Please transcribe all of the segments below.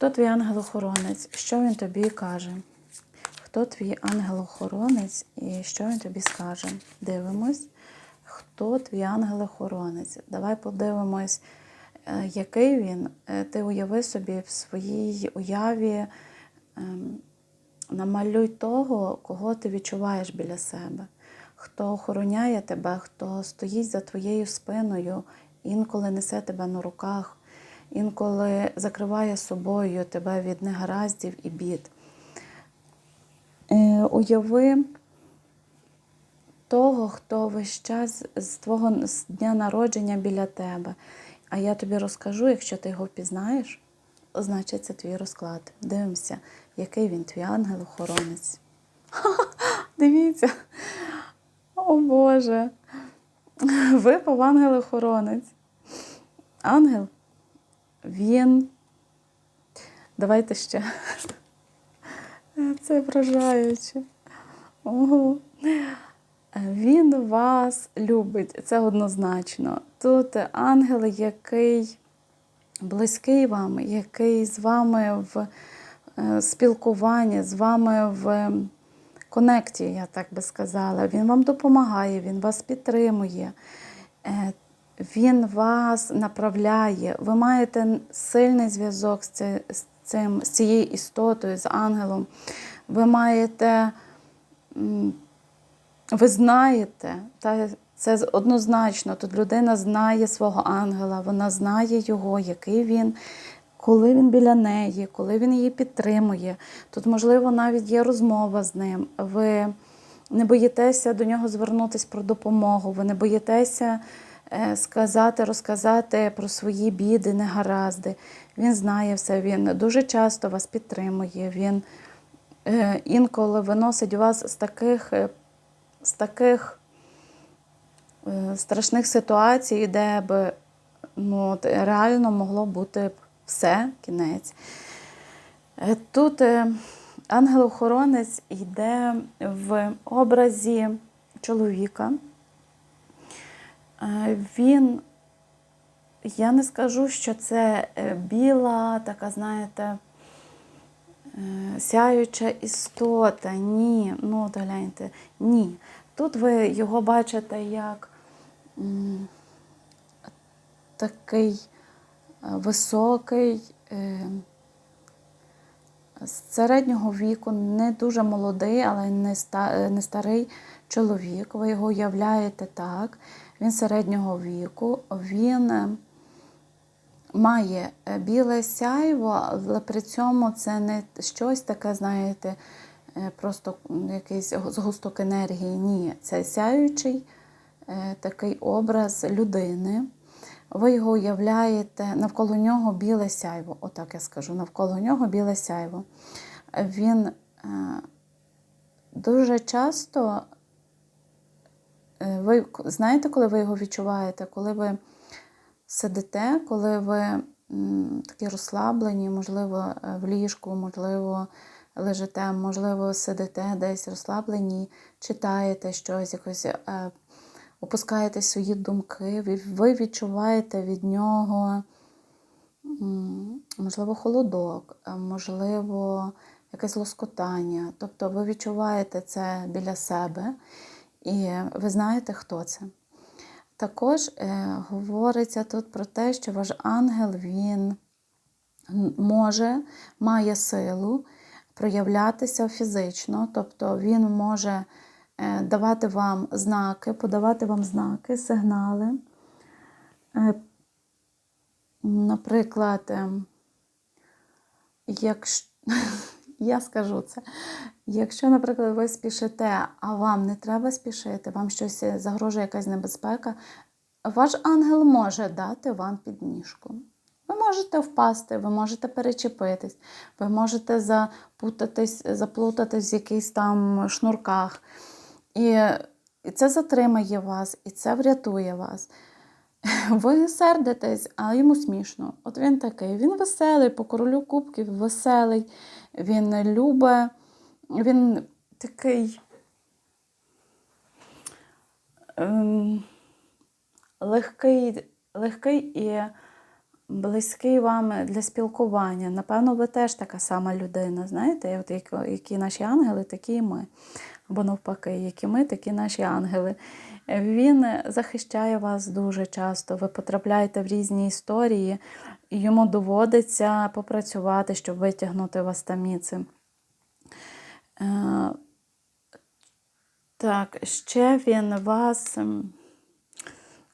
Хто твій ангел-охоронець? Що він тобі каже? Хто твій ангел-охоронець і що він тобі скаже? Дивимось. Хто твій ангел-охоронець? Давай подивимось, е, який він. Е, Ти уяви собі в своїй уяві, ем, намалюй того, кого ти відчуваєш біля себе, хто охороняє тебе, хто стоїть за твоєю спиною, інколи несе тебе на руках, інколи закриває собою тебе від негараздів і бід. Е, Уяви того, хто весь час з твого з дня народження біля тебе. А я тобі розкажу, якщо ти його впізнаєш, значить це твій розклад. Дивимося, який він твій ангел-охоронець. Дивіться. О Боже. Випав ангел-охоронець. Ангел, він. Давайте ще. Це вражаюче. Ого. Він вас любить, це однозначно. Тут ангел, який близький вам, який з вами в е, спілкуванні, з вами в конекті, я так би сказала. Він вам допомагає, він вас підтримує, е, він вас направляє. Ви маєте сильний зв'язок з цим, з цією істотою, з ангелом. Ви маєте. ви знаєте, та це однозначно. Тут людина знає свого ангела, вона знає його, який він, коли він біля неї, коли він її підтримує. Тут, можливо, навіть є розмова з ним. Ви не боїтеся до нього звернутися про допомогу, ви не боїтеся сказати, розказати про свої біди, негаразди. Він знає все, він дуже часто вас підтримує. Він е, інколи виносить вас з таких, е, з таких е, страшних ситуацій, де б ну, реально могло бути все, кінець. Е, Тут е, ангел-охоронець йде в образі чоловіка. Е, Він, я не скажу, що це е, біла, така, знаєте, е, сяюча істота. Ні, ну гляньте, ні. Тут ви його бачите як такий високий, з середнього віку, не дуже молодий, але не старий чоловік. Ви його уявляєте так. Він середнього віку, він е, має е, біле сяйво, але при цьому це не щось таке, знаєте, е, просто якийсь згусток енергії. Ні, це сяючий такий образ людини. Ви його уявляєте, навколо нього біле сяйво. Отак я скажу, навколо нього біле сяйво. Він дуже часто, ви знаєте, коли ви його відчуваєте, коли ви сидите, коли ви такі розслаблені, можливо, е, в ліжку, можливо, лежите, можливо, сидите десь розслаблені, читаєте щось, якось е, опускаєте свої думки, ви, відчуваєте від нього, можливо, холодок, е, можливо, якесь лоскотання. Тобто ви відчуваєте це біля себе і ви знаєте, хто це. Також е, говориться тут про те, що ваш ангел він може, має силу проявлятися фізично, тобто він може е, давати вам знаки, подавати вам знаки, сигнали. Е, Наприклад, ем, якщо я скажу це, якщо, наприклад, ви спішите, а вам не треба спішити, вам щось загрожує якась небезпека, ваш ангел може дати вам підніжку. Ви можете впасти, ви можете перечепитись, ви можете запутатись, заплутатись в якихось там шнурках. І це затримає вас, і це врятує вас. Ви сердитесь, а йому смішно. От він такий. Він веселий, по королю кубків, веселий, він любить, він такий ем, легкий, легкий і близький вам для спілкування. Напевно, ви теж така сама людина. Знаєте, от як- які наші ангели, такі і ми. Або навпаки, які ми, такі наші ангели. Він захищає вас дуже часто. Ви потрапляєте в різні історії, і йому доводиться попрацювати, щоб витягнути вас таміці. Е, Так, ще він вас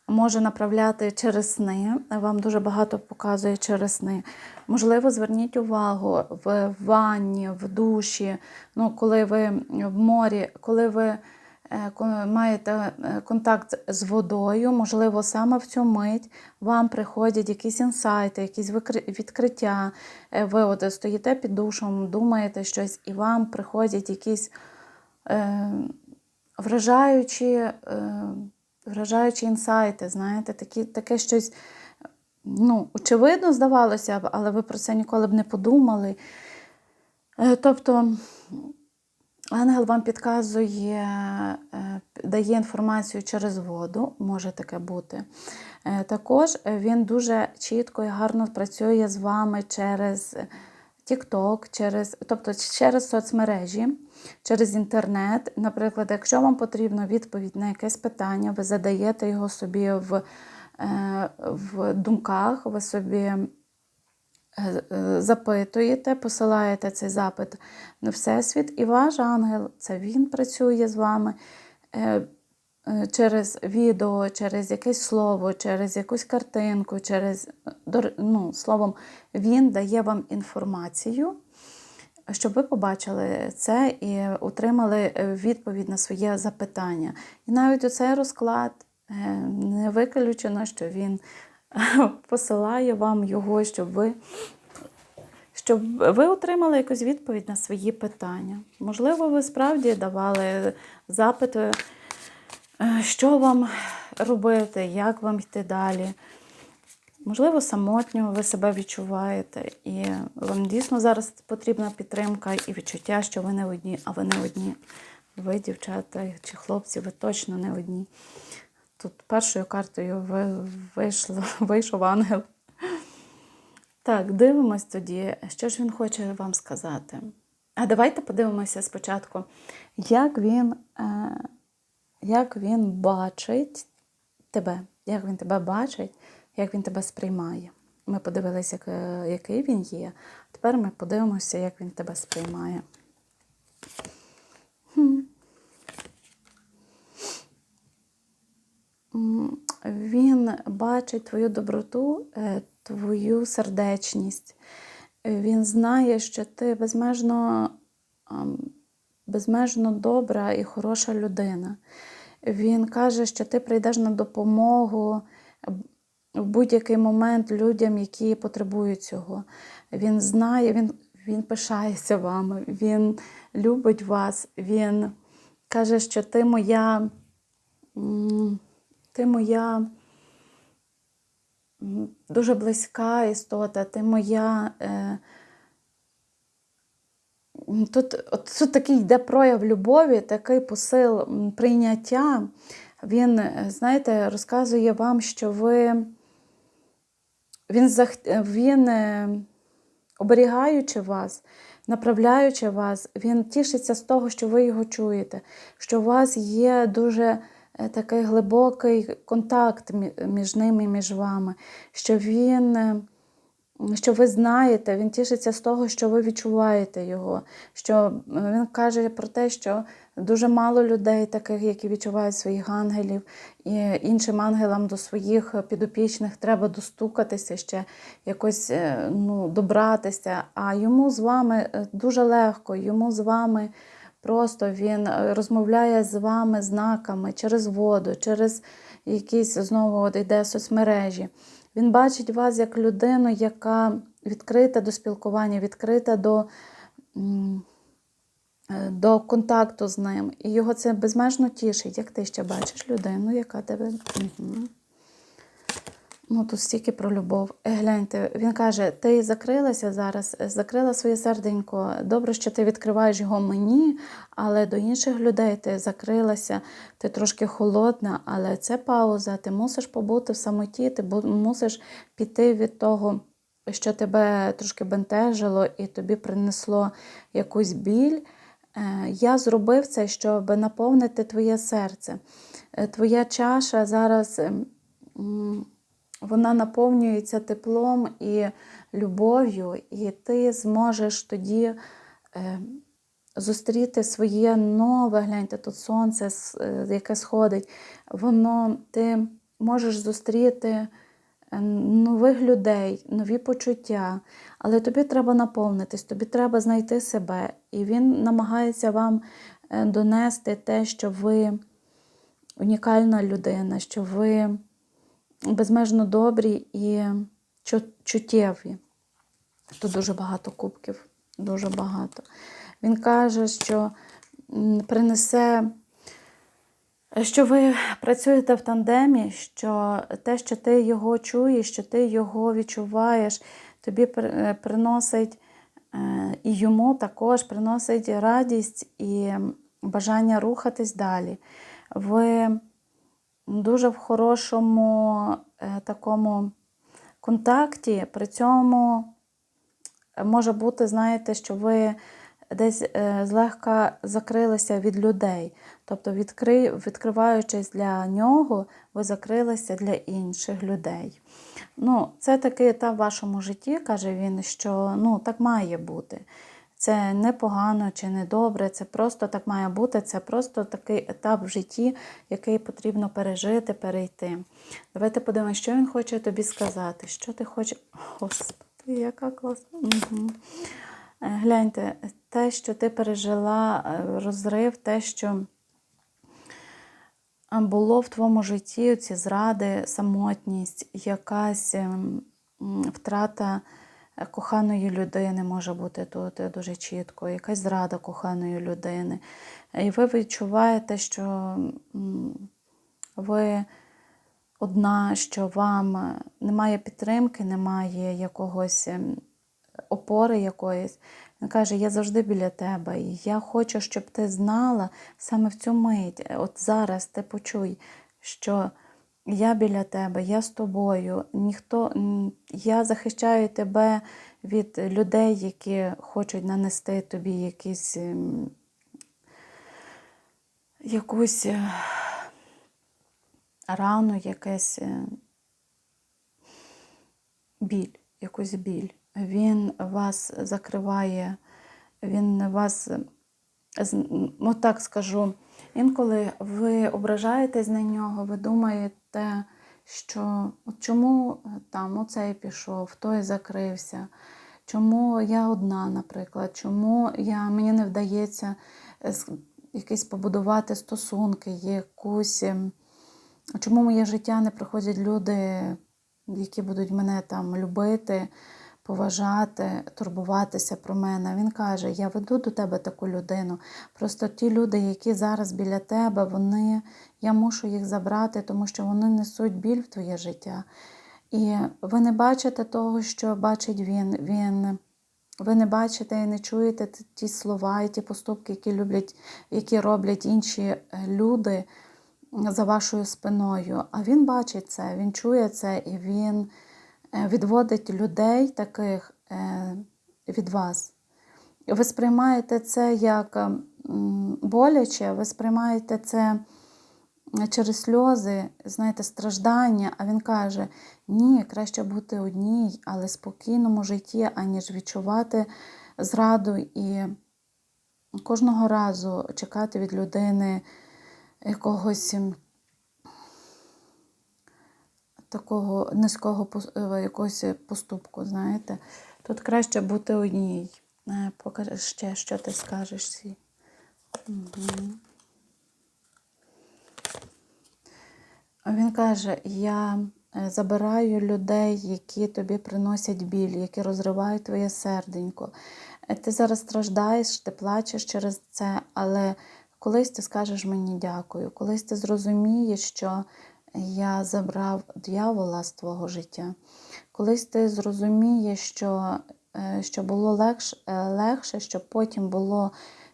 може направляти через сни. Вам дуже багато показує через сни. Можливо, зверніть увагу в ванні, в душі, ну, коли ви в морі, коли ви маєте е, контакт з водою, можливо, саме в цю мить вам приходять якісь інсайти, якісь відкриття. Е, Ви от стоїте під душем, думаєте щось, і вам приходять якісь е, вражаючі, е, вражаючі інсайти, знаєте, такі, таке щось, ну, очевидно, здавалося б, але ви про це ніколи б не подумали. Е, Тобто ангел вам підказує, е, дає інформацію через воду, може таке бути. Е, Також він дуже чітко і гарно працює з вами через TikTok, через, тобто через соцмережі, через інтернет. Наприклад, якщо вам потрібна відповідь на якесь питання, ви задаєте його собі в, е, в думках, ви собі е, е, запитуєте, посилаєте цей запит на Всесвіт, і ваш ангел, це він працює з вами е, е, через відео, через якесь слово, через якусь картинку, через ну, словом, він дає вам інформацію. Щоб ви побачили це і отримали е, відповідь на своє запитання. І навіть у цей розклад не виключено, що він посилає вам його, щоб ви, щоб ви отримали якусь відповідь на свої питання. Можливо, ви справді давали запити, е, що вам робити, як вам йти далі. Можливо, самотньо ви себе відчуваєте, і вам дійсно зараз потрібна підтримка і відчуття, що ви не одні, а ви не одні. Ви, дівчата чи хлопці, ви точно не одні. Тут першою картою вийшло, вийшов ангел. Так, дивимось тоді, що ж він хоче вам сказати. А давайте подивимося спочатку, як він, е, як він бачить тебе, як він тебе бачить, як він тебе сприймає. Ми подивилися, е, який він є. Тепер ми подивимося, як він тебе сприймає. Хм. Він бачить твою доброту, е, твою сердечність. Він знає, що ти безмежно, безмежно добра і хороша людина. Він каже, що ти прийдеш на допомогу в будь-який момент людям, які потребують цього. Він знає, він, він пишається вами, він любить вас, він каже, що ти моя, ти моя дуже близька істота, ти моя. Е, Тут, от, тут такий йде прояв любові, такий посил прийняття. Він, е, знаєте, розказує вам, що ви. Він, зах... він е, оберігаючи вас, направляючи вас, він тішиться з того, що ви його чуєте, що у вас є дуже такий глибокий контакт між ним і між вами, що він. е, що ви знаєте, він тішиться з того, що ви відчуваєте його. Що він каже про те, що дуже мало людей, таких, які відчувають своїх ангелів, і іншим ангелам до своїх підопічних треба достукатися ще, якось е, ну, добратися. А йому з вами е, дуже легко, йому з вами просто він е, розмовляє з вами знаками через воду, через якісь знову от йде соцмережі. Він бачить вас як людину, яка відкрита до спілкування, відкрита до, е, до контакту з ним. І його це безмежно тішить. Як ти ще бачиш людину, яка тебе. Угу. Ну, тут стільки про любов. Е, Гляньте, він каже: ти закрилася зараз, е, закрила своє серденько. Добре, що ти відкриваєш його мені, але до інших людей ти закрилася, ти трошки холодна, але це пауза. Ти мусиш побути в самоті, ти мусиш піти від того, що тебе трошки бентежило і тобі принесло якусь біль. Е, Я зробив це, щоб наповнити твоє серце. Твоя чаша зараз. Вона наповнюється теплом і любов'ю, і ти зможеш тоді е, зустріти своє нове, гляньте, тут сонце, е, яке сходить, воно ти можеш зустріти е, нових людей, нові почуття, але тобі треба наповнитись, тобі треба знайти себе. І він намагається вам донести те, що ви унікальна людина, що ви безмежно добрі і чуттєві. Тут дуже багато кубків, дуже багато. Він каже, що принесе, що ви працюєте в тандемі, що те, що ти його чуєш, що ти його відчуваєш, тобі приносить е, і йому також приносить радість і бажання рухатись далі. Ви дуже в хорошому е, такому контакті, при цьому може бути, знаєте, що ви десь е, злегка закрилися від людей. Тобто, відкри, відкриваючись для нього, ви закрилися для інших людей. Ну, це такий етап в вашому житті, каже він, що ну, так має бути. Це не погано чи не добре, це просто так має бути. Це просто такий етап в житті, який потрібно пережити, перейти. Давайте подивимося, що він хоче тобі сказати. Що ти хочеш. Господи, яка класна. Угу. Гляньте, те, що ти пережила, е, розрив, те, що було в твоєму житті, ці зради, самотність, якась ем, втрата е, коханої людини може бути тут е, дуже чітко, якась зрада коханої людини. І ви відчуваєте, що ви одна, що вам е, немає підтримки, немає якогось ем, опори якоїсь. Він каже, я завжди біля тебе, і я хочу, щоб ти знала саме в цю мить, от зараз ти почуй, що я біля тебе, я з тобою, ніхто, я захищаю тебе від людей, які хочуть нанести тобі якісь, ем, якусь е, рану, якесь е, біль, якусь біль. Він вас закриває, він вас, ну так скажу, інколи ви ображаєтесь на нього, ви думаєте, що от чому там оцей пішов, той закрився, чому я одна, наприклад, чому я, мені не вдається е, якісь побудувати стосунки, якусь. ем, Чому моє життя не приходять люди, які будуть мене там любити, поважати, турбуватися про мене? Він каже: Я веду до тебе таку людину. Просто ті люди, які зараз біля тебе, вони, я мушу їх забрати, тому що вони несуть біль в твоє життя. І ви не бачите того, що бачить він. Він ви не бачите і не чуєте ті слова і ті поступки, які люблять, які роблять інші е, люди за вашою спиною. А він бачить це, він чує це і він відводить людей таких е, від вас. Ви сприймаєте це як боляче, ви сприймаєте це через сльози, знаєте, страждання. А він каже: ні, краще бути одній, але спокійному житті, аніж відчувати зраду і кожного разу чекати від людини якогось такого низького е, якогось поступку, знаєте. Тут краще бути одній. Е, Покажи ще, що ти скажеш. Сі. А Він каже: я е, забираю людей, які тобі приносять біль, які розривають твоє серденько. Ти зараз страждаєш, ти плачеш через це, але колись ти скажеш мені дякую, колись ти зрозумієш, що я забрав дьявола з твого життя. Колись ти зрозумієш, що, е, що було легше, легше, щоб потім було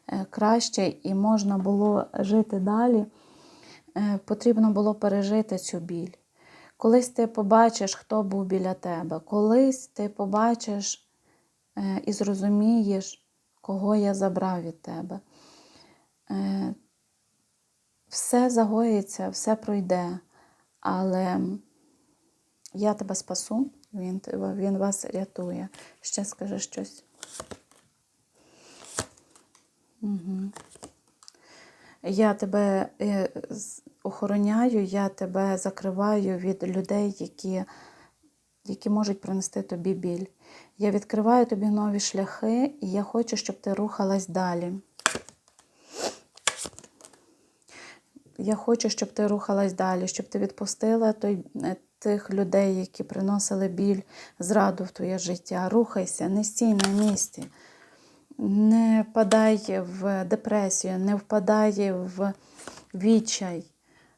е, краще і можна було жити далі, е, потрібно було пережити цю біль. Колись ти побачиш, хто був біля тебе, колись ти побачиш і зрозумієш, кого я забрав від тебе. Все загоїться, все пройде, але я тебе спасу, він, він вас рятує. Ще скажи щось. Угу. Я тебе е, охороняю, я тебе закриваю від людей, які, які можуть принести тобі біль. Я відкриваю тобі нові шляхи, і я хочу, щоб ти рухалась далі. Я хочу, щоб ти рухалась далі, щоб ти відпустила той, е, тих людей, які приносили біль, зраду в твоє життя. Рухайся, не стій на місці. Не впадай в депресію, не впадай в відчай.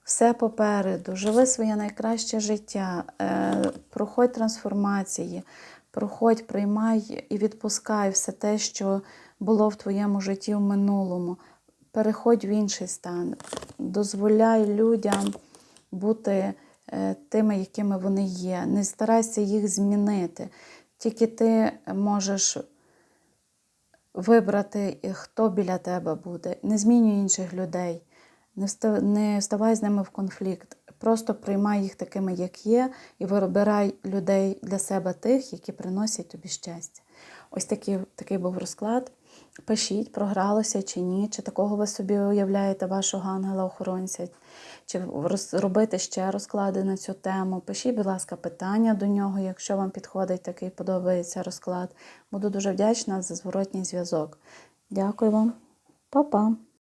Все попереду, живи своє найкраще життя, е, проходь трансформації, проходь, приймай і відпускай все те, що було в твоєму житті в минулому. Переходь в інший стан, дозволяй людям бути е, тими, якими вони є. Не старайся їх змінити. Тільки ти можеш вибрати, хто біля тебе буде. Не змінюй інших людей, не вставай з ними в конфлікт. Просто приймай їх такими, як є, і вибирай людей для себе тих, які приносять тобі щастя. Ось такий, такий був розклад. Пишіть, програлося чи ні, чи такого ви собі уявляєте вашого ангела-охоронця, чи робити ще розклади на цю тему. Пишіть, будь ласка, питання до нього, якщо вам підходить такий подобається розклад. Буду дуже вдячна за зворотній зв'язок. Дякую вам, Па-па!